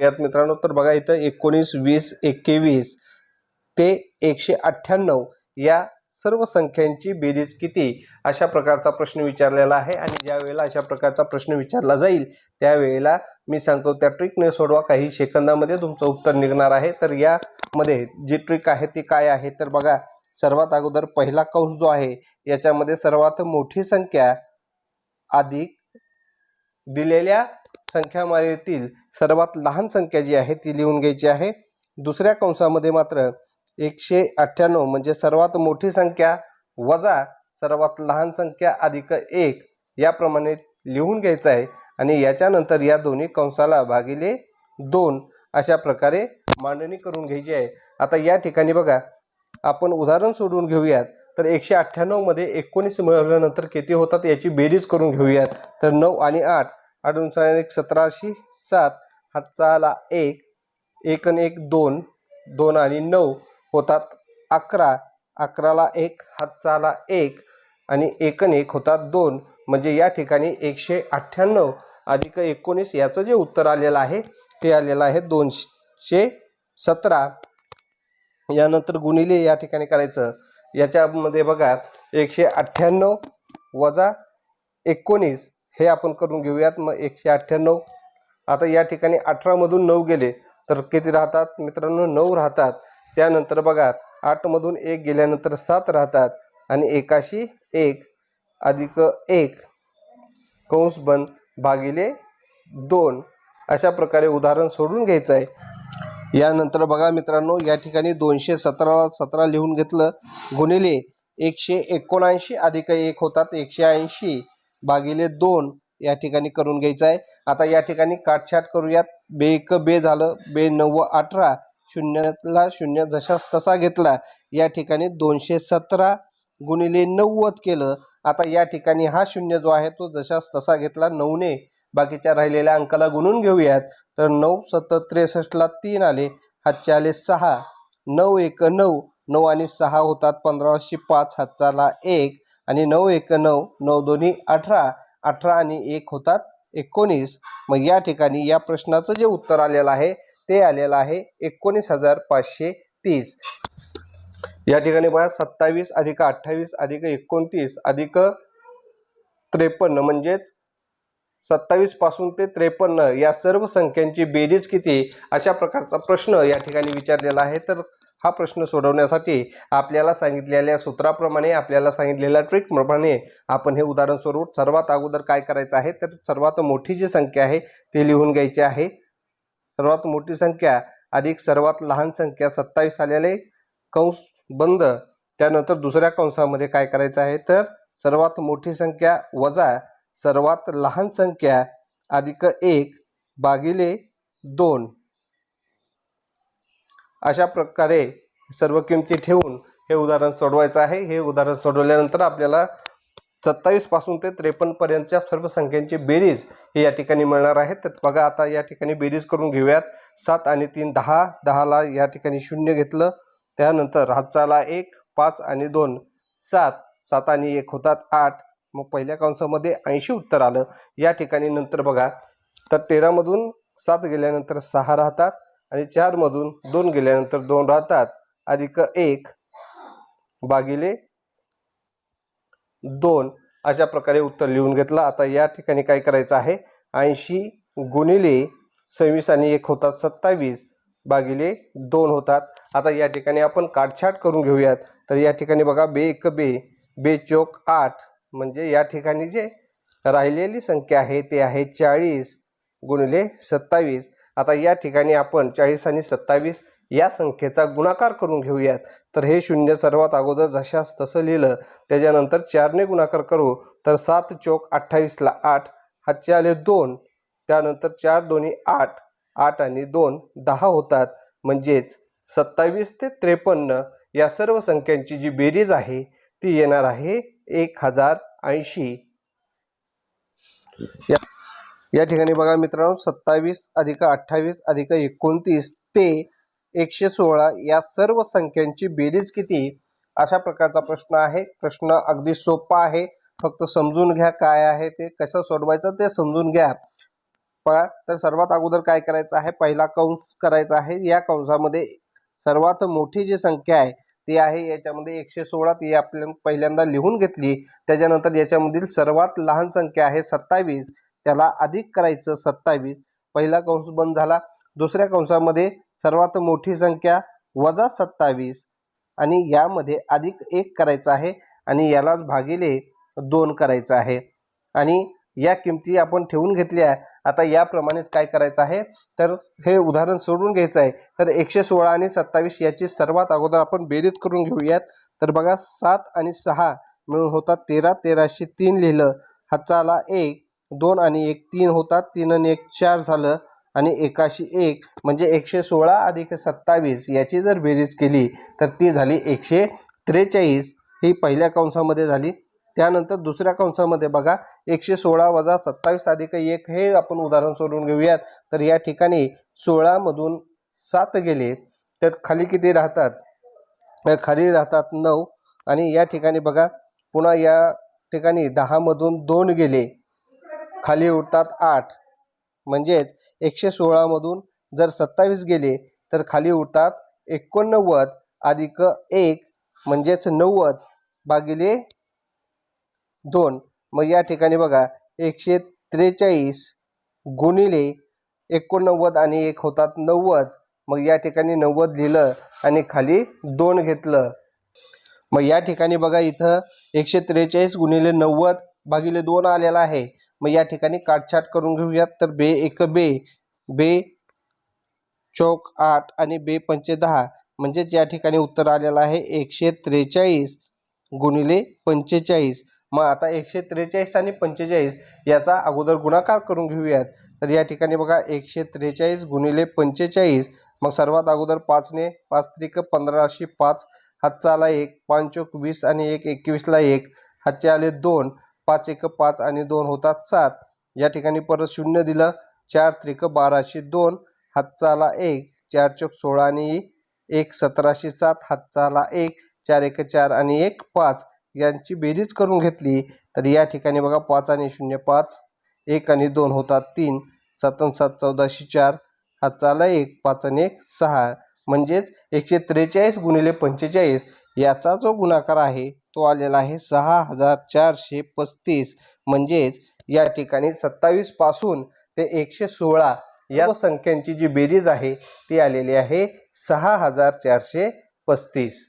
यात मित्रांनो. तर बघा इथं एकोणीस वीस एकवीस ते एकशे अठ्ठ्याण्णव या सर्व संख्यांची बेरीज किती? अशा प्रकारचा प्रश्न विचारलेला आहे आणि ज्या वेळेला अशा प्रकारचा प्रश्न विचारला जाईल त्यावेळेला मी सांगतो त्या ट्रिकने सोडवा. काही सेकंदामध्ये तुमचं उत्तर निघणार आहे. तर यामध्ये जी ट्रिक आहे ती काय आहे? तर बघा सर्वात अगोदर पहिला कंस जो आहे याच्यामध्ये सर्वात मोठी संख्या अधिक दिलेल्या संख्यामालेतील सर्वात लहान संख्या जी आहे ती लिहून घ्यायची आहे. दुसऱ्या कंसामध्ये मात्र एकशे अठ्ठ्याण्णव म्हणजे सर्वात मोठी संख्या वजा सर्वात लहान संख्या अधिक एक याप्रमाणे लिहून घ्यायचं आहे आणि याच्यानंतर या दोन्ही कंसाला भागिले दोन अशा प्रकारे मांडणी करून घ्यायची आहे. आता या ठिकाणी बघा आपण उदाहरण सोडून घेऊयात. तर एकशे अठ्ठ्याण्णवमध्ये एकोणीस मिळवल्यानंतर किती होतात याची बेरीज करून घेऊयात. तर नऊ आणि आठ आठ सहा एक सतराशे सात हातचा एक एक आणि एक दोन दोन आणि नऊ होतात अकरा. अकराला एक हातचा एक आणि एक आणि एक होतात दोन. म्हणजे या ठिकाणी एकशे अठ्ठ्याण्णव अधिक एकोणीस याचं जे उत्तर आलेलं आहे ते आलेलं आहे दोनशे सतरा. यानंतर गुणिले या ठिकाणी करायचं. याच्यामध्ये बघा एकशे अठ्ठ्याण्णव वजा एकोणीस हे आपण करून घेऊयात. मग एकशे अठ्ठ्याण्णव. आता या ठिकाणी अठरामधून नऊ गेले तर किती राहतात? मित्रांनो नऊ राहतात. त्यानंतर बघा आठमधून एक गेल्यानंतर सात राहतात आणि एकाशी एक. अधिक एक कंस बंद भागिले दोन. अशा प्रकारे उदाहरण सोडून घ्यायचं आहे. यानंतर बघा मित्रांनो या ठिकाणी दोनशे सतरा सतरा लिहून घेतलं. गुणिले एकशे एकोणऐंशी अधिक एक होतात एकशे ऐंशी. भागिले दोन या ठिकाणी करून घ्यायचं आहे. आता या ठिकाणी काटछाट करूयात. बे एक बे झालं. बे नव्व अठरा. शून्यला शून्य जशाच तसा घेतला. या ठिकाणी दोनशे सतरा गुणिले नव्वद केलं. आता या ठिकाणी हा शून्य जो आहे तो जशाच तसा घेतला नऊने. बाकीच्या राहिलेल्या अंकाला गुणून घेऊयात. तर नऊ सत्तर त्रेसष्टला तीन आले. हातचे आले सहा. नऊ एक नऊ. नऊ आणि सहा होतात पंधराशे पाच. हाताला एक. आणि नऊ एक नऊ नऊ दोन्ही अठरा अठरा आणि एक होतात. एकोणीस मग या ठिकाणी या प्रश्नाचं जे उत्तर आलेलं आहे ते आलेलं आहे एकोणीस हजार पाचशे तीस. या ठिकाणी बघा सत्तावीस अधिक अठ्ठावीस अधिक एकोणतीस अधिक त्रेपन्न म्हणजेच सत्तावीसपासून ते त्रेपन्न या सर्व संख्यांची बेरीज किती? अशा प्रकारचा प्रश्न या ठिकाणी विचारलेला आहे. तर हा प्रश्न सोडवण्यासाठी आपल्याला सांगितलेल्या सूत्राप्रमाणे आपल्याला सांगितलेल्या ट्रिकप्रमाणे आपण हे उदाहरण स्वरूप सर्वात अगोदर काय करायचं आहे? तर सर्वात मोठी जी संख्या आहे ती लिहून घ्यायची आहे. सर्वात मोठी संख्या अधिक सर्वात लहान संख्या सत्तावीस आलेले कंस बंद. त्यानंतर दुसऱ्या कंसामध्ये काय करायचं आहे? तर सर्वात मोठी संख्या वजा सर्वात लहान संख्या अधिक एक भागिले दोन. अशा प्रकारे सर्व किमती ठेवून हे उदाहरण सोडवायचं आहे. हे उदाहरण सोडवल्यानंतर आपल्याला सत्तावीसपासून ते त्रेपन्नपर्यंतच्या सर्व संख्यांची बेरीज हे या ठिकाणी मिळणार आहे. तर बघा आता या ठिकाणी बेरीज करून घेऊयात. सात आणि तीन दहा दहाला या ठिकाणी शून्य घेतलं. त्यानंतर हातचाला एक पाच आणि दोन सात. सात आणि एक होतात आठ. मग पहिल्या कंसामध्ये ऐंशी उत्तर आलं. या ठिकाणी नंतर बघा. तर तेरामधून सात गेल्यानंतर सहा राहतात. आणि चारमधून दोन गेल्यानंतर दोन राहतात. अधिक एक भागिले दोन अशा प्रकारे उत्तर लिहून घेतलं. आता या ठिकाणी काय करायचं आहे? ऐंशी गुणिले सव्वीस आणि एक होतात सत्तावीस भागिले दोन होतात. आता या ठिकाणी आपण काटछाट करून घेऊयात. तर या ठिकाणी बघा बे एक बे बे चोक आठ म्हणजे या ठिकाणी जे राहिलेली संख्या आहे ते आहे चाळीस गुणिले सत्तावीस. आता या ठिकाणी आपण चाळीस आणि सत्तावीस या संख्येचा गुणाकार करून घेऊयात. तर हे शून्य सर्वात अगोदर जशास तसं लिहिलं त्याच्यानंतर चारने गुणाकार करू. तर सात चोक अठ्ठावीसला आठ हातचे आले दोन त्यानंतर चार दोन्ही आठ आठ आणि दोन दहा होतात. म्हणजेच सत्तावीस ते त्रेपन्न या सर्व संख्यांची जी बेरीज आहे ती येणार आहे एक हजार ऐंशी. या ठिकाणी बघा मित्रांनो सत्तावीस अधिक अठ्ठावीस अधिक एकोणतीस ते एकशे सोळा या सर्व संख्यांची बेरीज किती? अशा प्रकारचा प्रश्न आहे. प्रश्न अगदी सोपा आहे. फक्त समजून घ्या काय आहे ते कसं सोडवायचं ते समजून घ्या. पहा तर सर्वात अगोदर काय करायचं आहे? पहिला कंस करायचा आहे. या कंसामध्ये सर्वात मोठी जी संख्या आहे ती आहे याच्यामध्ये एकशे सोळा. ती आपल्या पहिल्यांदा लिहून घेतली. त्याच्यानंतर याच्यामधील सर्वात लहान संख्या आहे सत्तावीस. त्याला अधिक करायचं सत्तावीस. पहिला कंस बंद झाला. दुसऱ्या कंसामध्ये सर्वात मोठी संख्या वजा सत्तावीस. आणि यामध्ये अधिक एक करायचं आहे आणि यालाच भागिले दोन करायचं आहे. आणि या किमती आपण ठेवून घेतल्या आता याप्रमाणेच काय करायचं आहे? तर हे उदाहरण सोडून घ्यायचं आहे. तर एकशे सोळा आणि सत्तावीस याची सर्वात अगोदर आपण बेरीज करून घेऊयात. तर बघा सात आणि सहा मिळून होतात तेरा. तेराशे तीन लिहिलं. हातचा एक दोन आणि एक तीन होतात. तीन आणि एक चार झालं आणि एकाशी एक म्हणजे एकशे सोळा अधिक सत्तावीस याची जर बेरीज केली तर ती झाली एकशे त्रेचाळीस. ही पहिल्या कंसामध्ये झाली. त्यानंतर दुसऱ्या कंसामध्ये बघा एकशे सोळा वजा सत्तावीस अधिक एक हे आपण उदाहरण सोडून घेऊयात. तर या ठिकाणी सोळामधून सात गेले तर खाली किती राहतात? खाली राहतात नऊ. आणि या ठिकाणी बघा पुन्हा या ठिकाणी दहामधून दोन गेले. खाली उरतात आठ. म्हणजेच एकशे सोळामधून जर सत्तावीस गेले तर खाली उरतात एकोणनव्वद अधिक एक म्हणजेच नव्वद भागिले दोन. मग या ठिकाणी बघा एकशे त्रेचाळीस गुणिले एकोणनव्वद आणि एक होतात नव्वद. मग या ठिकाणी नव्वद लिहिलं आणि खाली दोन घेतलं. मग या ठिकाणी बघा इथं एकशे त्रेचाळीस गुणिले नव्वद भागिले दोन आलेला आहे. मग या ठिकाणी काटछाट करून घेऊयात. तर बे एक बे बे चौक आठ आणि बे पंचे दहा म्हणजेच या ठिकाणी उत्तर आलेलं आहे. एकशे त्रेचाळीस गुणिले पंचेचाळीस. मग आता एकशे त्रेचाळीस आणि पंचेचाळीस याचा अगोदर गुणाकार करून घेऊयात. तर या ठिकाणी बघा एकशे त्रेचाळीस गुणिले पंचेचाळीस. मग सर्वात अगोदर पाचने पाच त्रिक पंधराशे पाच. हातचा आला एक पाच चौक वीस आणि एक एकवीसला एक. हातचे आले दोन. पाच एक पाच आणि दोन होतात सात. या ठिकाणी परत शून्य दिलं. चार त्रिक बाराशे दोन. हातचाला एक चार चोक सोळा आणि एक सतराशे सात. हातचाला एक चार एक चार आणि एक पाच. यांची बेरीज करून घेतली. तर या ठिकाणी बघा पाच आणि शून्य पाच. एक आणि दोन होतात तीन. सात सात चौदाशे चार. हातचाला एक पाच आणि एक सहा. म्हणजेच एकशे त्रेचाळीस गुणिले पंचेचाळीस. याचा जो गुणाकार आहे तो आलेला आहे सहा हजार चारशे पस्तीस. म्हणजेच या ठिकाणी सत्तावीसपासून ते एकशे सोळा या संख्यांची जी बेरीज आहे ती आलेली आहे सहा हजार चारशे पस्तीस.